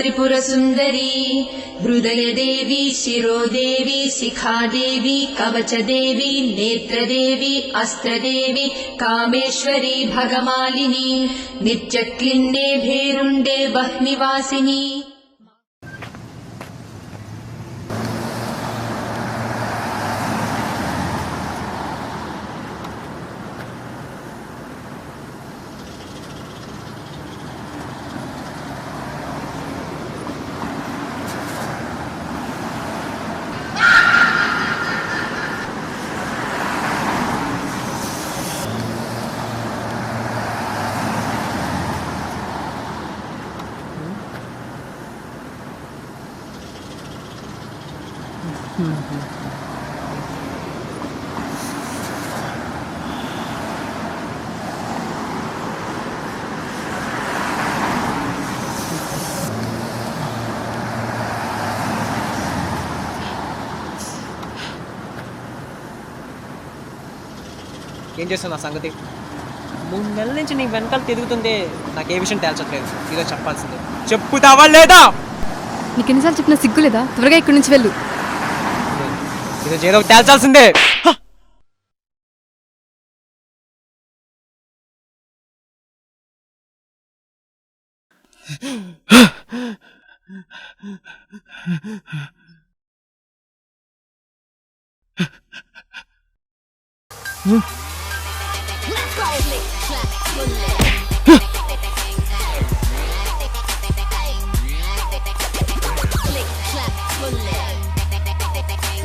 नमस्त्रिपुरसुन्दरी हृदयदेवी शिरोदेवी शिखादेवी कवचदेवी नेत्रदेवी अस्त्रदेवी कामेश्वरी भगमालिनी नित्यक्लिन्ने भेरुण्डे वह्निवासिनी ఏం చేస్తావు నా సంగతి? మూడు నెలల నుంచి నీ వెనకాల తిరుగుతుంటే నాకు ఏ విషయం తేల్చట్లేదు. ఇదో చెప్పాల్సిందే. చెప్పుతావా లేదా? నీకు ఎన్నిసార్లు చెప్పినా సిగ్గులేదా? త్వరగా ఇక్కడి నుంచి వెళ్ళు. ఈరోజు ఏదో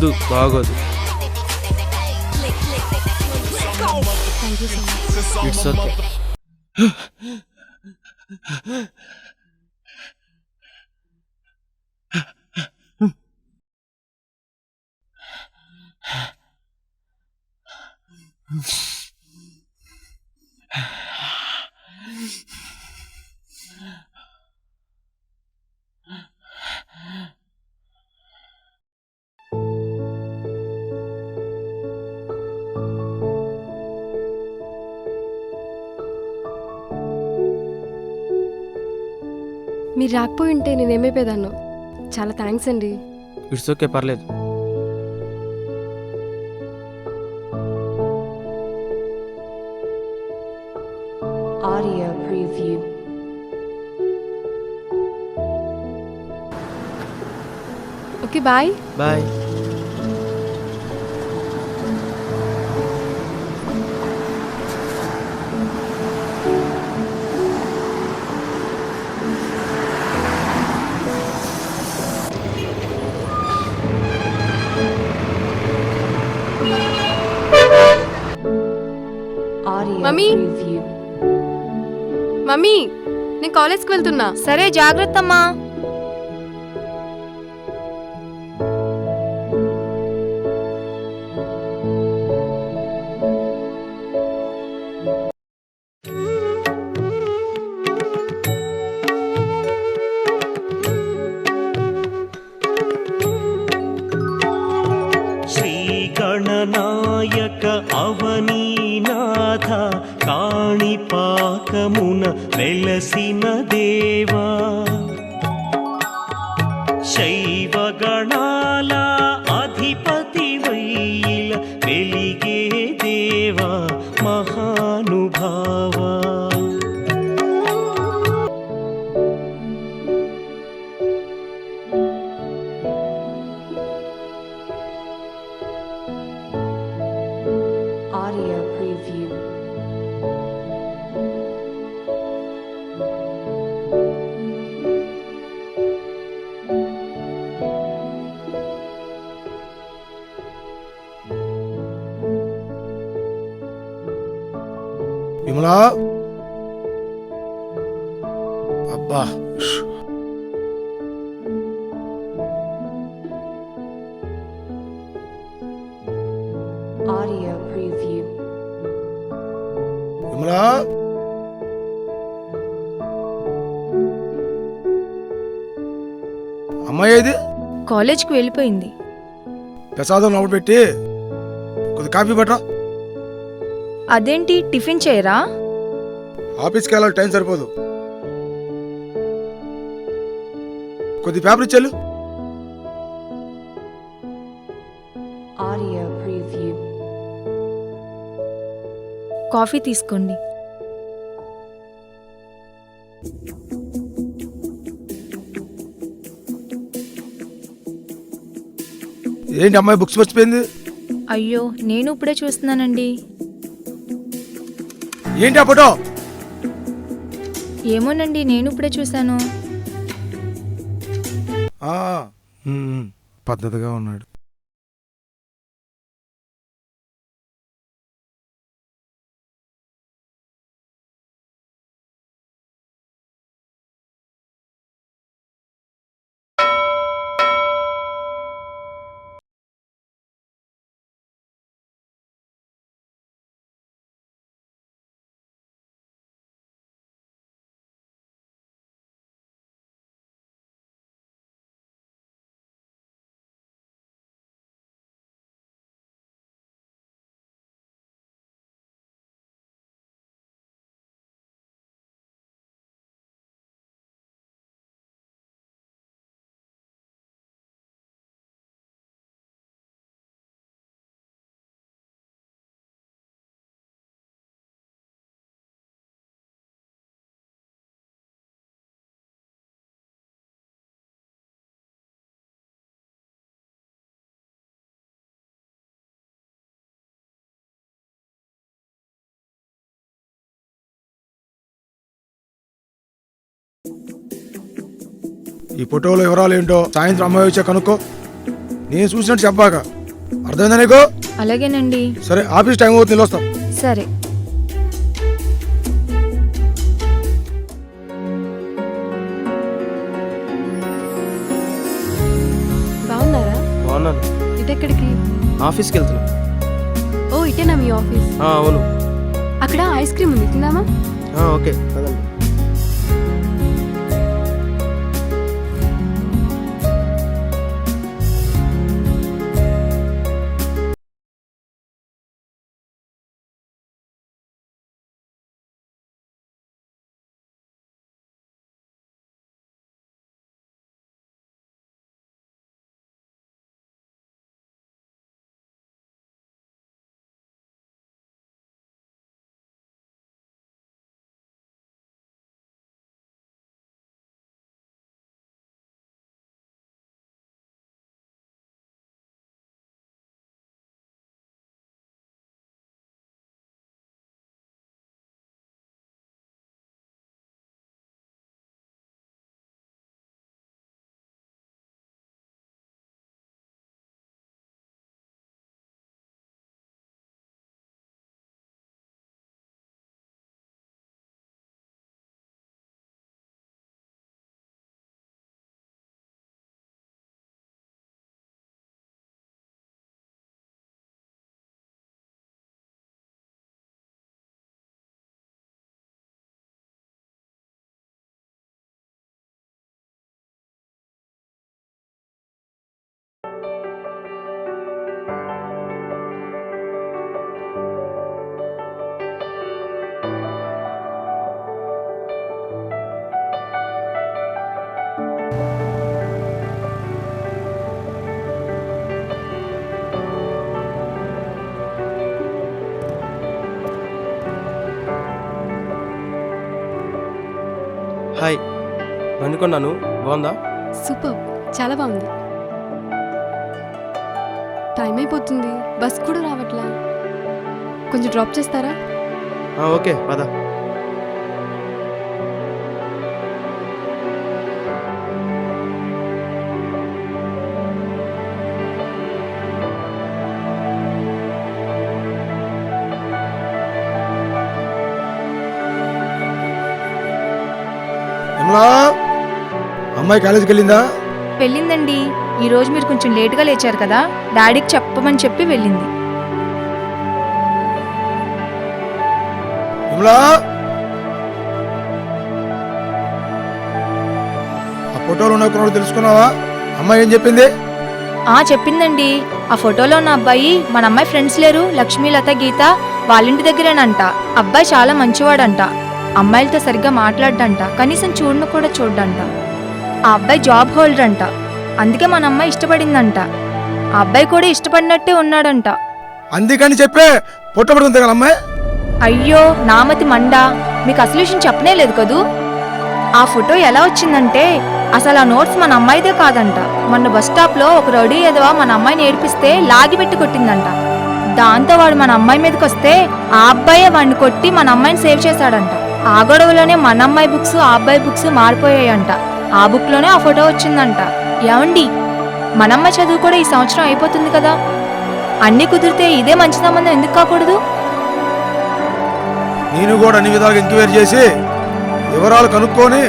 ఒకటి తేల్చాల్సిందే హ! ఇది బాగోదు ఇట్స్ ఓకే మీరు రాకపోయి ఉంటే నేనేమైపోయేదాన్నో చాలా థ్యాంక్స్ అండి. ఇట్స్ ఓకే పర్లేదు. Audio preview. Okay bye. Bye. నేను కాలేజ్కి వెళ్తున్నా. సరే జాగ్రత్తమ్మా. అమ్మా అమ్మాయి ఇది కాలేజ్కి వెళ్ళిపోయింది. ప్రసాదం నవ్వు పెట్టి కొద్ది కాఫీ పట్టరా? అదేంటి? టిఫిన్ చేయరా? ఆఫీస్కి వెళ్ళాలి టైం సరిపోదు. కొద్ది పేపర్ ఇచ్చాలి కాఫీ తీసుకోండి. ఏంటి అమ్మాయి బుక్స్ మర్చిపోయింది? అయ్యో నేను ఇప్పుడే చూస్తున్నానండి. ఏంటి ఆ ఫోటో? ఏమోనండి నేను ఇప్పుడే చూశాను. ఆ, ఉమ్, పద్ధతిగా ఉన్నాడు. ఈ ఫోటోలో వివరాలు ఏంటో సాయంత్రం అమ్మాయి వచ్చా కనుక్కో. నేను చూసినట్టు చెప్పాక. అర్థమైందా నీకు? అలాగేనండి. సరే ఆఫీస్ టైం అవుతుంది వస్తాం సరే. బాగున్నారా? బాగున్నాను. ఇటెక్కడికి? ఆఫీస్కి వెళ్తున్నా. ఓ ఇటేనా మీ ఆఫీస్? ఆ, అవును. అక్కడ ఐస్ క్రీమ్ ఉంది తిందామా ఆ, ఓకే. హాయ్. అనుకున్నాను బాగుందా? సూపర్. చాలా బాగుంది. టైం అయిపోతుంది. బస్ కూడా రావట్లా. కొంచెం డ్రాప్ చేస్తారా? ఓకే. పద. అమ్మాయి కాలేజీకి వెళ్ళిందా? వెళ్ళిందండి. ఈ రోజు మీరు కొంచెం లేటుగా లేచారు కదా డాడీకి చెప్పమని చెప్పి వెళ్ళింది. విమలా! ఆ ఫోటోలో ఉన్న కుర్రాడు తెలుసుకున్నావా? అమ్మాయి ఏం చెప్పింది? ఆ చెప్పిందండి. ఆ ఫోటోలో ఉన్న అబ్బాయి మన అమ్మాయి ఫ్రెండ్స్ లేరు లక్ష్మీ లత గీత వాళ్ళింటి దగ్గరేనంట. అబ్బాయి చాలా మంచివాడంట. అమ్మాయిలతో సరిగ్గా మాట్లాడంట కనీసం చూడను కూడా చూడ్డంట. ఆ అబ్బాయి జాబ్ హోల్డర్ అంట అందుకే మన అమ్మాయి ఇష్టపడిందంట. ఆ అబ్బాయి కూడా ఇష్టపడినట్టే ఉన్నాడంట. అందుకని చెప్పే పుట్టబడుతుంది కదా అమ్మాయి? అయ్యో నామతి మండా. మీకు అసలు విషయం చెప్పనే లేదు కదూ? ఆ ఫోటో ఎలా వచ్చిందంటే అసలు ఆ నోట్స్ మన అమ్మాయిదే కాదంట. మొన్న బస్ స్టాప్లో ఒక రౌడీ ఎదవా మన అమ్మాయిని ఏడిపిస్తే లాగి పెట్టి కొట్టిందంట. దాంతో వాడు మన అమ్మాయి మీదకి వస్తే ఆ అబ్బాయే వాడిని కొట్టి మన అమ్మాయిని సేవ్ చేశాడంట. ఆ గొడవలోనే మన అమ్మాయి బుక్స్ ఆ అబ్బాయి బుక్స్ మారిపోయాయంట. ఆ బుక్లోనే ఆ ఫోటో వచ్చిందంట. ఏమండి? మన అమ్మాయి చదువు కూడా ఈ సంవత్సరం అయిపోతుంది కదా. అన్ని కుదిరితే ఇదే మంచి సంబంధం ఎందుకు కాకూడదు? నేను కూడా అన్ని విధాలుగా ఎంక్వైరీ చేసి వివరాలు కనుక్కొని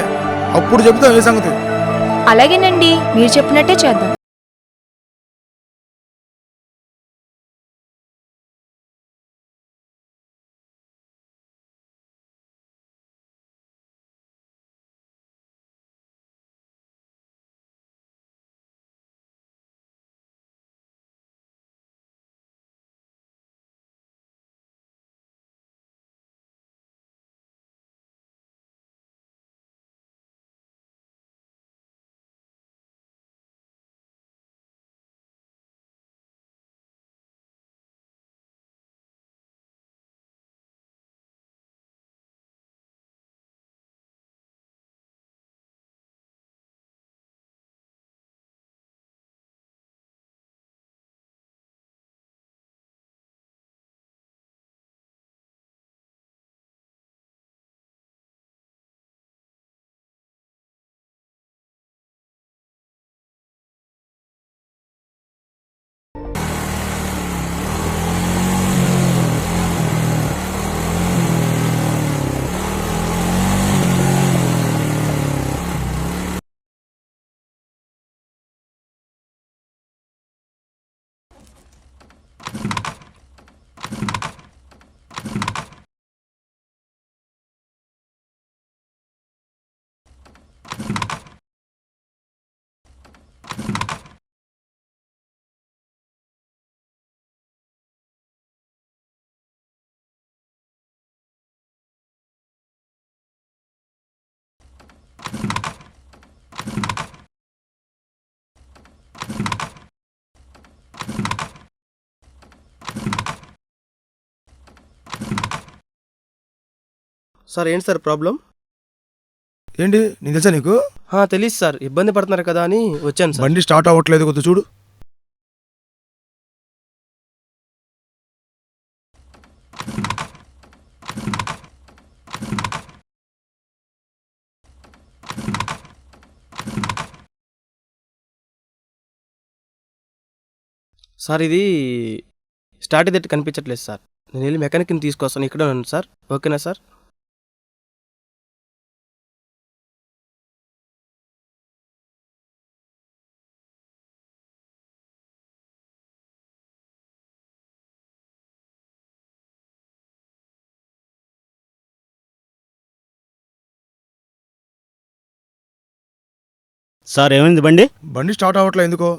అప్పుడు చెబుతాం ఏ సంగతి. అలాగేనండి మీరు చెప్పినట్టే చేద్దాం. సార్ ఏంటి సార్ ప్రాబ్లం? ఏంటి? నీకు తెలుసా నీకు? ఆ, తెలీదు సార్. ఇబ్బంది పడుతున్నారు కదా అని వచ్చాను సార్. బండి స్టార్ట్ అవ్వట్లేదు కొద్ది చూడు. సార్ ఇది స్టార్ట్ అయితే కనిపించట్లేదు సార్. నేను వెళ్ళి మెకానిక్ని తీసుకొస్తాను. ఇక్కడ ఉన్నాను సార్. ఓకేనా సార్? సార్ ఏమైంది బండి? బండి స్టార్ట్ అవ్వట్లేదు ఎందుకో.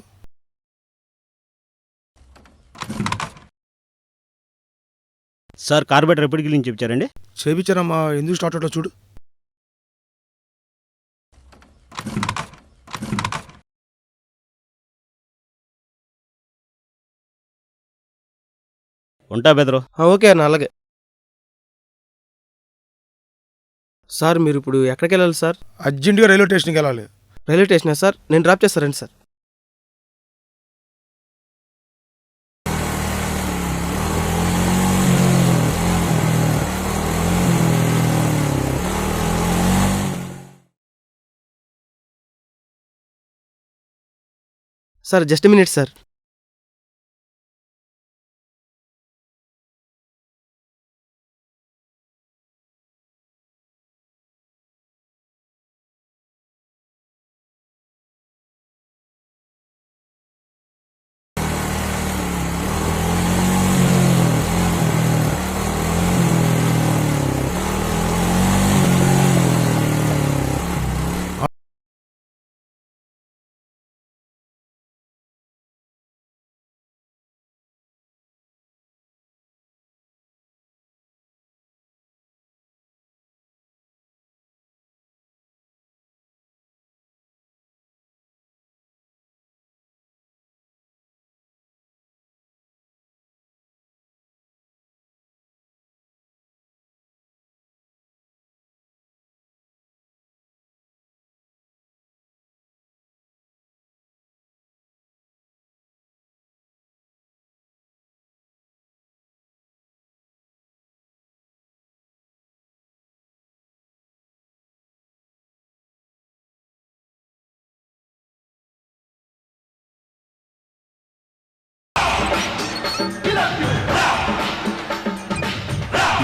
సార్ కార్బేటర్ ఎప్పటికి నుంచి ఇచ్చారండి చేపించారమ్మా ఎందుకు స్టార్ట్ అవ్వట్లేదు చూడు. ఉంటా బెదరు. ఓకే అన్న అలాగే. సార్ మీరు ఇప్పుడు ఎక్కడికి వెళ్ళాలి సార్? అర్జెంటుగా రైల్వే స్టేషన్కి వెళ్ళాలి. రైల్వే స్టేషనా సార్? నేను డ్రాప్ చేస్తారండి sir. Sir just minute sir.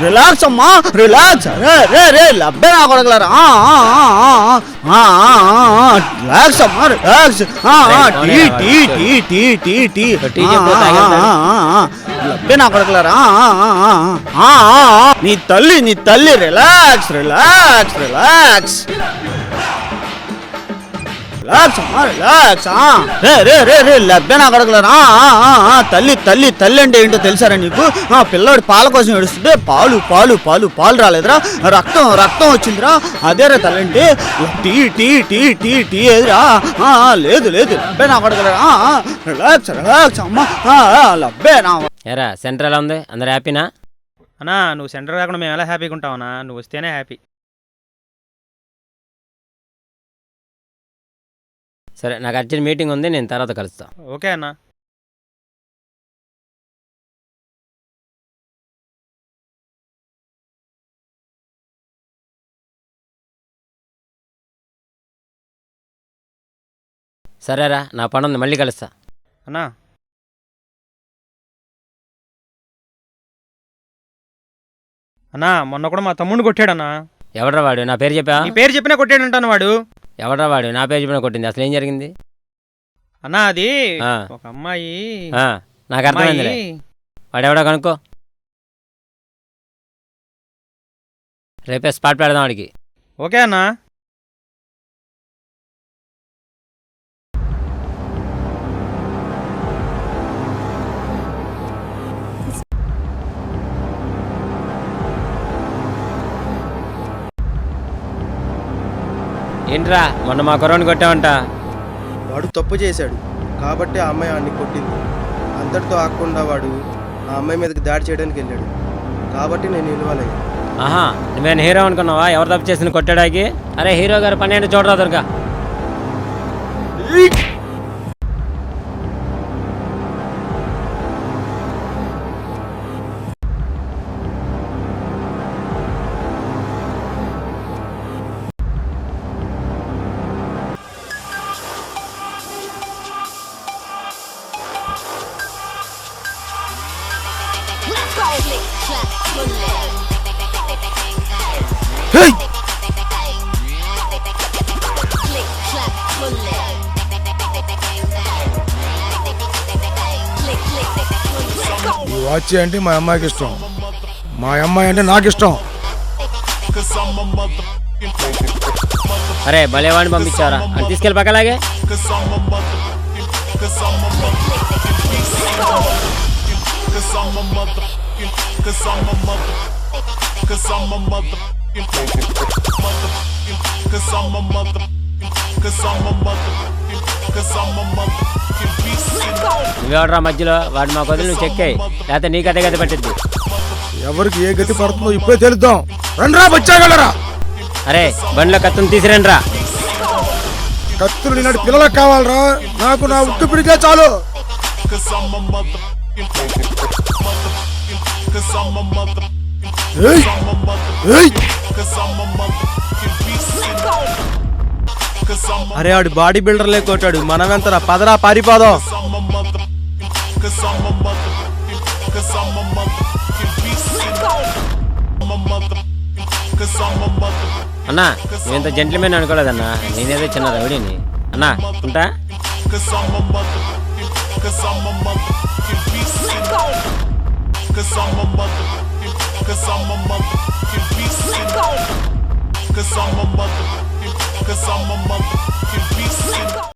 Relax அம்மா ரிலாக்ஸ் ரே ரே ரே லப்பே நான் கொடுக்கலாரு ஆ ஆ ஆ ஆ ஆ ரிலாக்ஸ் அம்மா ரிலாக்ஸ் ஆ ஆ டீ டீ டீ டீ டீ டீ டீ லப்பே நான் கொடுக்கலாரு ஆ ஆ ஆ ஆ நீ தள்ளி நீ தள்ளி ரிலாக்ஸ் ரிலாக்ஸ் ரிலாக்ஸ் లబ్బెన అడగలరా తల్లి తల్లి తల్లి అంటే ఏంటో తెలుసారా నీకు? ఆ పిల్లోడు పాల కోసం ఏడుస్తుంటే పాలు పాలు పాలు పాలు రాలేదురా. రక్తం రక్తం వచ్చిందిరా. అదేరా తల్లి అంటే టీ టీ టీ టీ టీ ఏదిరా? లేదు లేదు లబ్బెన అడగలరా రిలాక్స్ రిలాక్స్ అమ్మా ఆ, ఆ, లబ్బేనా ఎరా సెంటర్ ఎలా ఉంది? అందరు హ్యాపీనా? అన్నా నువ్వు సెంటర్ రాకుండా మేము ఎలా హ్యాపీగా ఉంటామన్నా నువ్వు వస్తేనే హ్యాపీ. సరే నాకు అర్జెంట్ మీటింగ్ ఉంది నేను తర్వాత కలుస్తా. ఓకే అన్నా. సరేరా నా పని ఉంది మళ్ళీ కలుస్తా. అన్నా. అన్నా మొన్న కూడా మా తమ్ముడిని కొట్టాడన్నా. ఎవడ్రా వాడు? నా పేరు చెప్పా నీ పేరు చెప్పినా కొట్టాడంటాను వాడు. ఎవడ్రా వాడు? నా పేరు చెప్పిన కొట్టింది. అసలు ఏం జరిగింది? అన్నా అది ఆ. ఒక అమ్మాయి. ఆ, నాకు అర్థమైందిలే. అమ్మాయి. వాడెవడో కనుక్కో. రేపే స్పాట్ పెడదాం వాడికి. ఓకే అన్నా. ఏంట్రా మొన్న మా కుర్రోని కొట్టావంట. వాడు తప్పు చేశాడు కాబట్టి ఆ అమ్మాయి ఆడిని కొట్టింది. అంతటితో ఆకుండా వాడు ఆ అమ్మాయి మీదకి దాడి చేయడానికి వెళ్ళాడు. కాబట్టి నేను అయ్యాను. ఆహా నువ్వేనా హీరో అనుకున్నావా? ఎవరు తప్పు చేసిన కొట్టాడానికి అరే హీరో గారు పని ఏంటో చూడరా దొరక వాచ్ అంటే మా అమ్మాయికి ఇష్టం మా అమ్మాయి అంటే నాకు ఇష్టం అరే భలేవాడిని పంపించారా అని తీసుకెళ్ళి పక్కలాగే Cause I'm a mother, cause I'm a mother, cause I'm a mother. నువ్వెవడరా మధ్యలో? వాడు మా వదిలి నువ్వు చెక్కాయి లేకపోతే నీకు అదే గది పట్టిద్ది. ఎవరికి ఏ గతి పడుతుందో ఇప్పుడే తెలుద్దాం. రండ్రా బచ్చాగలరా? అరే బండిలో కత్తుని తీసిరండి రా కత్తులు నిన్నటి పిల్లలకు కావాలరా? నాకు నా ఉట్టు పిడికే చాలు. ఏయ్! ఏయ్! అరే ఆడు బాడీ బిల్డర్లే కొట్టాడు మనమెంతరా? పదరా పారిపోదాం. అన్నా నువ్వెంత జెంట్లమేన్ అనుకోలేదన్నా. నేనేదో చిన్న రౌడీని. అన్నా ఉంటా? cause I'm a mother, cause I'm a mother. Cause I'm a motherfucking beast.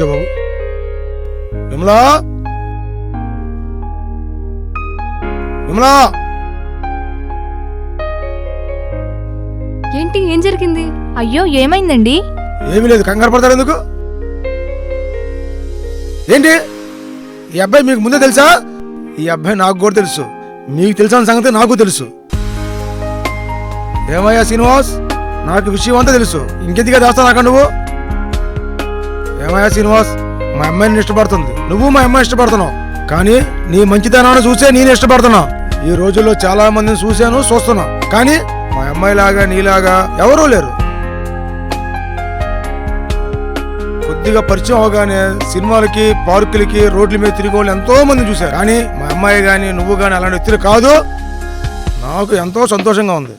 కూర్చో బాబు. విమలా? విమలా? ఏంటి ఏం జరిగింది? అయ్యో ఏమైందండి? ఏమీ లేదు కంగారు పడతాడు ఎందుకు? ఏంటి? ఈ అబ్బాయి మీకు ముందే తెలుసా? ఈ అబ్బాయి నాకు కూడా తెలుసు. మీకు తెలిసిన సంగతి నాకు తెలుసు. ఏమయ్యా శ్రీనివాస్? నాకు విషయం అంతా తెలుసు. ఇంకెందుకే దాస్తా నాక నువ్వు? ఏమయ్యా శ్రీనివాస్? మా అమ్మాయిని ఇష్టపడుతుంది. నువ్వు మా అమ్మాయి ఇష్టపడుతున్నావు. కానీ నీ మంచితనాన్ని చూసే నేను ఇష్టపడుతున్నా. ఈ రోజుల్లో చాలా మందిని చూశాను చూస్తున్నా. కానీ మా అమ్మాయి లాగా నీలాగా ఎవరూ లేరు. కొద్దిగా పరిచయం అవగానే సినిమాలకి పార్కులకి రోడ్ల మీద తిరిగే వాళ్ళు ఎంతో మంది చూశారు. కానీ మా అమ్మాయి కానీ నువ్వు కానీ అలాంటి వ్యక్తులు కాదు. నాకు ఎంతో సంతోషంగా ఉంది.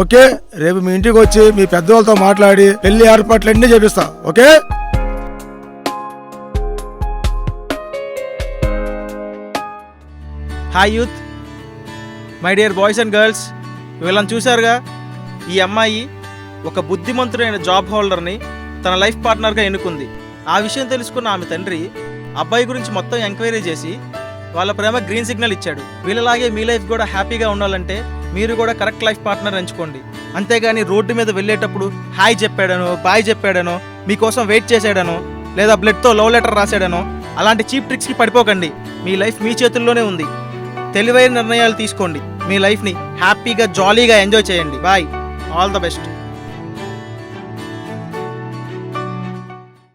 ఓకే రేపు మీ ఇంటికి వచ్చి మీ పెద్దవాళ్ళతో మాట్లాడి పెళ్ళి ఏర్పాట్లు అన్నీ చేపిస్తా. Okay? Hi youth my dear boys and girls వీళ్ళని చూశారుగా? ఈ అమ్మాయి ఒక బుద్ధిమంతుడైన జాబ్ హోల్డర్ని తన లైఫ్ పార్ట్నర్గా ఎన్నుకుంది. ఆ విషయం తెలుసుకున్న ఆమె తండ్రి అబ్బాయి గురించి మొత్తం ఎంక్వైరీ చేసి వాళ్ళ ప్రేమ గ్రీన్ సిగ్నల్ ఇచ్చాడు. వీళ్ళలాగే మీ లైఫ్ కూడా హ్యాపీగా ఉండాలంటే మీరు కూడా కరెక్ట్ లైఫ్ పార్ట్నర్ ఎంచుకోండి. అంతేగాని రోడ్డు మీద వెళ్ళేటప్పుడు హాయ్ చెప్పాడనో బాయ్ చెప్పాడనో మీకోసం వెయిట్ చేశాడనో లేదా బ్లడ్తో లవ్ లెటర్ రాశాడనో అలాంటి చీప్ ట్రిక్స్కి పడిపోకండి. మీ లైఫ్ మీ చేతుల్లోనే ఉంది. తెలివైన నిర్ణయాలు తీసుకోండి. మీ లైఫ్ని హ్యాపీగా జాలీగా ఎంజాయ్ చేయండి. బాయ్. All the best.